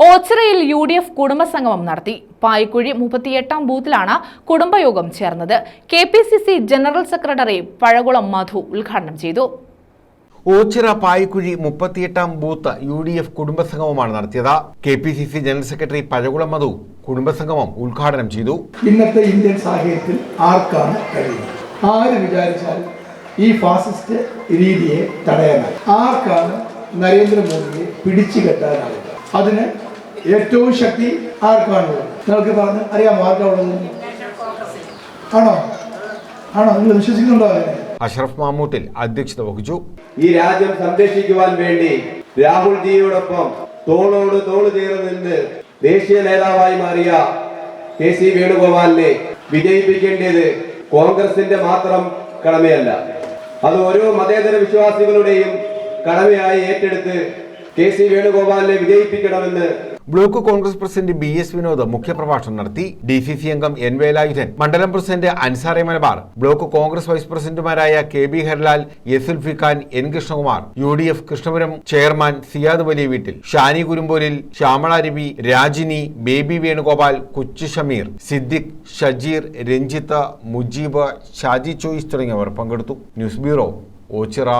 ഓച്ചിറയിൽ U D F കുടുംബസംഗമം നടത്തി. പായ്ക്കുഴി മുപ്പത്തിയെട്ടാം ബൂത്തിലാണ് കുടുംബയോഗം ചേർന്നത്. K P C C general secretary Pazhakulam Madhu ഉദ്ഘാടനം ചെയ്തു. ഓച്ചിറ പായ്ക്കുഴി മുപ്പത്തിയെട്ടാം ബൂത്ത് യു ഡി എഫ് കുടുംബസംഗമമാണ് നടത്തിയത്. K P C C general secretary Pazhakulam Madhu കുടുംബസംഗമം ഉദ്ഘാടനം ചെയ്തു. ഇന്നത്തെ ഇന്ത്യൻ സാഹചര്യത്തിൽ ആർക്കാണ് കഴിയുന്നത് ആര് വിചാരിച്ചാലും ഈ ഫാസിസ്റ്റ് രീതിയെ തടയാനായി ആർക്കാണ് നരേന്ദ്രമോദിയെ പിടിച്ചു കെട്ടാനാവുക അതിന് ഏറ്റവും ശക്തി ആർക്കാണുള്ളത്? നിങ്ങൾക്ക് പറഞ്ഞ് അറിയാമോ ആർക്കാണുള്ളത്? ആണോ? ആണോ? നിങ്ങൾ വിശ്വസിക്കുന്നുണ്ടോ അതിനെ? അഷ്റഫ് മാമൂട്ടിൽ അധ്യക്ഷത വഹിച്ചു. ഈ രാജ്യം സംരക്ഷിക്കുവാൻ വേണ്ടി രാഹുൽ ജിയോടൊപ്പം തോളോട് തോൾ ചേർന്ന് നിന്ന് ദേശീയ നേതാവായി മാറിയ കെ സി വേണുഗോപാലിനെ വിജയിപ്പിക്കേണ്ടത് കോൺഗ്രസിന്റെ മാത്രം കടമയല്ല. അത് ഓരോ മതേതര വിശ്വാസികളുടെയും കടമയായി ഏറ്റെടുത്ത് കെ സി വേണുഗോപാലിനെ വിജയിപ്പിക്കണമെന്ന് block Congress president B S Vinod മുഖ്യപ്രഭാഷണം നടത്തി. ഡി സി സി അംഗം എൻ വേലായുധൻ മണ്ഡലം പ്രസിഡന്റ് അൻസാറെ മലബാർ ബ്ലോക്ക് കോൺഗ്രസ് വൈസ് പ്രസിഡന്റുമാരായ K B Harlal S Ulfikhan N Krishnakumar U D F Krishnapuram chairman Siyad വലിയ വീട്ടിൽ ഷാനി കുരുമ്പോലിൽ ശ്യാമള രവി രാജിനി ബേബി വേണുഗോപാൽ കൊച്ചു ഷമീർ സിദ്ദിഖ് ഷജീർ രഞ്ജിത്ത് മുജീബ് ഷാജി ചോയ്സ് തുടങ്ങിയവർ പങ്കെടുത്തു. News bureau Ochira.